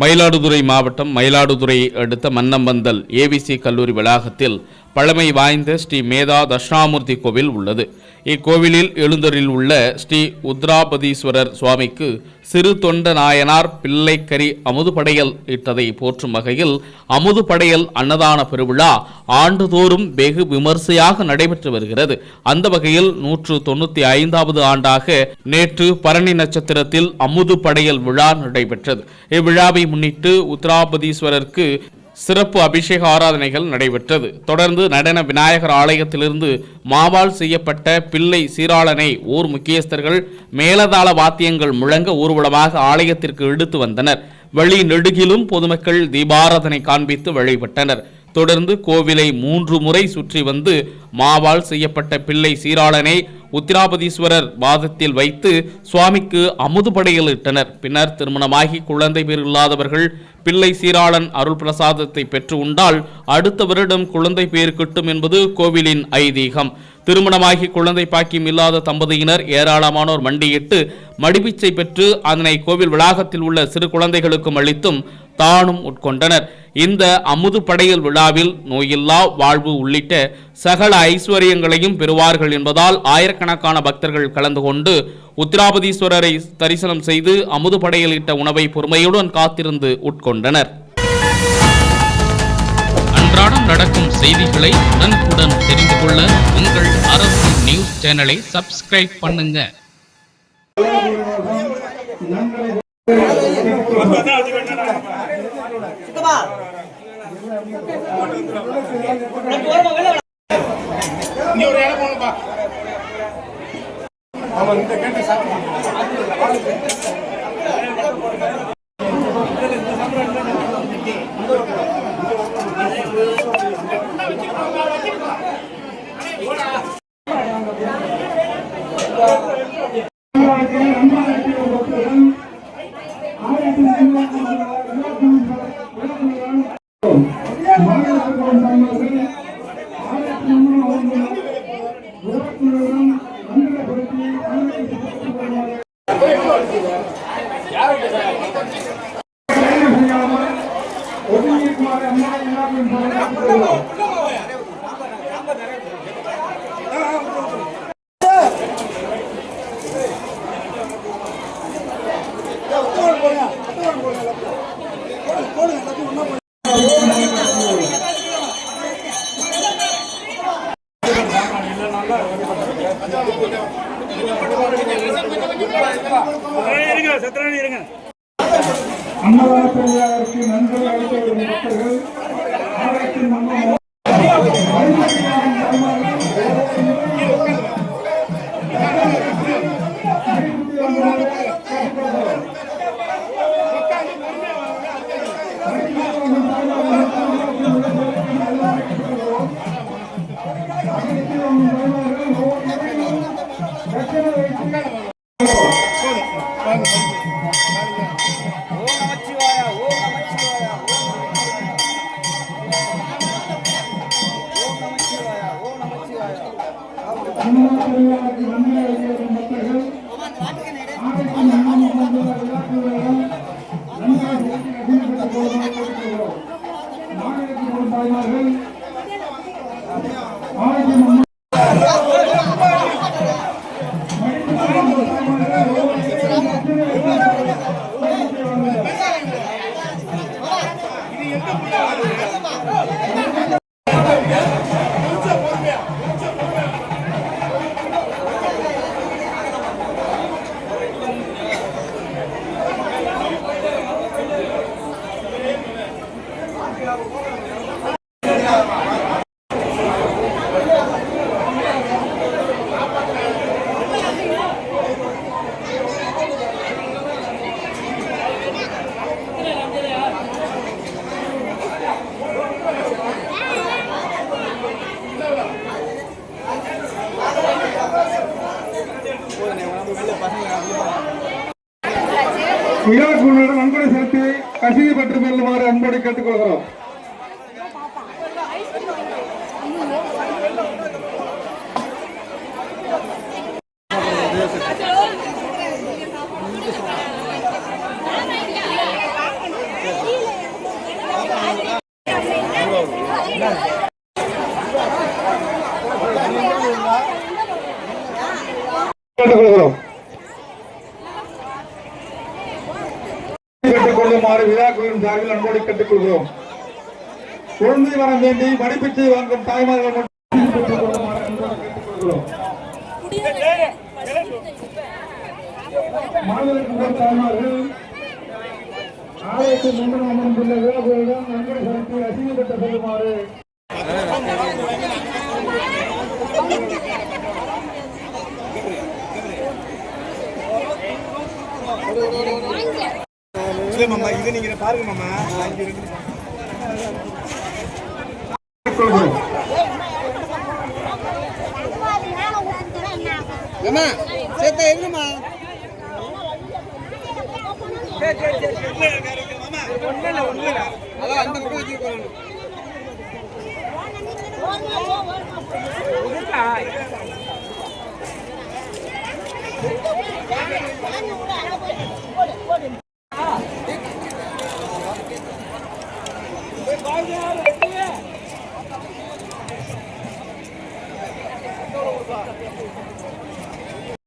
மயிலாடுதுறை மாவட்டம் மயிலாடுதுறையை அடுத்த மன்னம்பந்தல் ஏவிசி கல்லூரி வளாகத்தில் பழமை வாய்ந்த ஸ்ரீ மேதா தட்சிணாமூர்த்தி கோவில் உள்ளது. இக்கோவிலில் எழுந்தரில் உள்ள ஸ்ரீ உத்ராபதீஸ்வரர் சுவாமிக்கு சிறு தொண்ட நாயனார் பிள்ளைக்கரி அமுதுபடையல் இட்டதை போற்றும் வகையில் அமுதுபடையல் அன்னதான பெருவிழா ஆண்டுதோறும் வெகு விமர்சையாக நடைபெற்று வருகிறது. அந்த வகையில் நூற்று தொண்ணூத்தி ஐந்தாவது ஆண்டாக நேற்று பரணி நட்சத்திரத்தில் அமுது படையல் விழா நடைபெற்றது. இவ்விழாவை முன்னிட்டு உத்ராபதீஸ்வரருக்கு சிறப்பு அபிஷேக ஆராதனைகள் நடைபெற்றது. தொடர்ந்து நடன விநாயகர் ஆலயத்திலிருந்து மாவால் செய்யப்பட்ட பிள்ளை சீராளனை ஊர் முக்கியஸ்தர்கள் மேலதாள வாத்தியங்கள் முழங்க ஊர்வலமாக ஆலயத்திற்கு எடுத்து வந்தனர். வழி நெடுகிலும் பொதுமக்கள் தீபாராதனை காண்பித்து வழிபட்டனர். தொடர்ந்து கோவிலை மூன்று முறை சுற்றி வந்து மாவால் செய்யப்பட்ட பிள்ளை சீராளனை உத்திராபதீஸ்வரர் வாதத்தில் வைத்து சுவாமிக்கு அமுது படையலிட்டனர் பின்னர் திருமணமாகி குழந்தை பேர் இல்லாதவர்கள் பிள்ளை சீராளன் அருள் பிரசாதத்தை பெற்று உண்டால் அடுத்த வருடம் குழந்தை பேர் கிட்டும் என்பது கோவிலின் ஐதீகம். திருமணமாகி குழந்தை பாக்கியம் இல்லாத தம்பதியினர் ஏராளமானோர் மண்டியிட்டு மடிப்பிச்சை பெற்று அதனை கோவில் வளாகத்தில் உள்ள சிறு குழந்தைகளுக்கும் அளித்தும் தானும் உட்கொண்டனர். இந்த அமுது படையல் விழாவில் நோயில்லா வாழ்வு உள்ளிட்ட சகல ஐஸ்வர்யங்களையும் பெறுவார்கள் என்பதால் ஆயிரக்கணக்கான பக்தர்கள் கலந்து கொண்டு உத்திராபதீஸ்வரரை தரிசனம் செய்து அமுது படையலிட்ட உணவை பொறுமையுடன் காத்திருந்து உட்கொண்டனர். அன்றாடம் நடக்கும் செய்திகளை உடனுக்குடன் தெரிந்து கொள்ள உங்கள் அரசு நியூஸ் சேனலை சப்ஸ்கிரைப் பண்ணுங்க. நீ ஒரு இடம் போனப்பா அவன் இந்த கேட்டு சாப்பிட்டு இருங்க வரும் தாய்மார்கள் இருபத்தி மூணு நன்கொடை செலுத்தி கசிதி பெற்று செல்லுமாறு அன்போடு கேட்டுக்கொள்கிறோம். கேட்டுக்கொள்கிறோம். கொள்ளுமாறு விழாக்குழுவின் சார்பில் அன்போடு கேட்டுக்கொள்கிறோம். குழந்தை வரம் வேண்டி மடிப்பிச்சை வாங்கும் தாய்மார்கள் மட்டும் கேட்டுக்கொள்ளுமாறு தாய்மார்கள் ஆலயத்தில் முன்பு அமர்ந்துள்ள விழாக்குழுவிடம் நன்கொடை செலுத்தி அசிங்கப்பட்ட செல்லுமாறு இல்ல மாமா இது நீங்க பாருங்க மாமா. அங்க இருக்கு கேட்டுக்கொள்கிறோம் ஏமா சேர்த்தா எதுமா அதான் அந்த பக்கம் வச்சுக்கோங்க